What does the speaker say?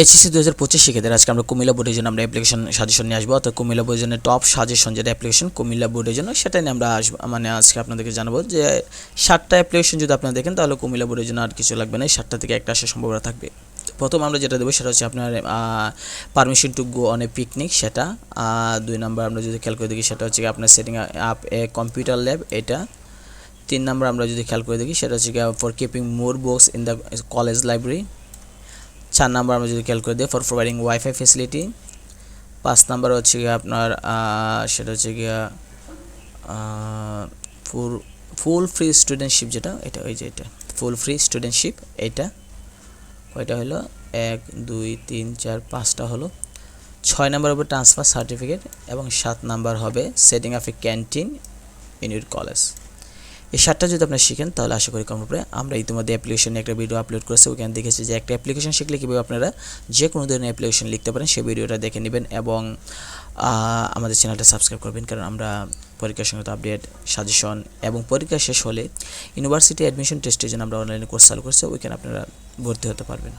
HSC দু হাজার পঁচিশ শিক্ষার্থীরা আজকে আমরা কুমিল্লা বোর্ডের জন্য আমরা অ্যাপ্লিকেশন সাজেশন নিয়ে আসব। অর্থাৎ কুমিল্লা বোর্ডের জন্য টপ সাজেশন যেটা অ্যাপ্লিকেশন কুমিল্লা বোর্ডের জন্য সেটা নিয়ে আমরা আসব মানে আজকে আপনাদেরকে জানাব যে সাতটা অ্যাপ্লিকেশন যদি আপনারা দেখেন, তাহলে কুমিল্লা বোর্ডের জন্য আর কিছু লাগবে না। সাতটা থেকে একটা আসার সম্ভাবনা থাকবে। প্রথম আমরা যেটা দেবো সেটা হচ্ছে আপনার permission to go on a picnic সেটা। দুই নাম্বার আমরা যদি খেয়াল করে দেখি সেটা হচ্ছে আপনার setting up a computer lab এটা। তিন নম্বর আমরা যদি খেয়াল করে দেখি সেটা হচ্ছে for keeping more books in the college library চার নাম্বার আমরা যদি খেয়াল করে দিই ফর প্রোভাইডিং ওয়াইফাই ফেসিলিটি পাঁচ নাম্বার হচ্ছে গিয়ে আপনার সেটা হচ্ছে গিয়া ফুল ফুল ফ্রি স্টুডেন্টশিপ যেটা, এটা ওই যে এটা ফুল ফ্রি স্টুডেন্টশিপ এটা কয়টা হলো এক, দুই, তিন, চার, পাঁচটা হলো। ছয় নাম্বার হবে ট্রান্সফার সার্টিফিকেট এবং সাত নাম্বার হবে setting up a canteen in your college এই সাতটা যদি আপনি শিখেন, তাহলে আশা করি কম উপরে আমরা ইতিমধ্যে অ্যাপ্লিকেশনে একটা ভিডিও আপলোড করেছি, ওখানে দেখেছি যে একটা অ্যাপ্লিকেশন শিখলে কীভাবে আপনারা যে কোনো ধরনের অ্যাপ্লিকেশন লিখতে পারেন, সেই ভিডিওটা দেখে নেবেন এবং আমাদের চ্যানেলটা সাবস্ক্রাইব করবেন, কারণ আমরা পরীক্ষার সঙ্গে আপডেট সাজেশন এবং পরীক্ষা শেষ হলে ইউনিভার্সিটি অ্যাডমিশন টেস্টের জন্য আমরা অনলাইনে কোর্স চালু করছি, ওইখানে আপনারা ভর্তি হতে পারবেন।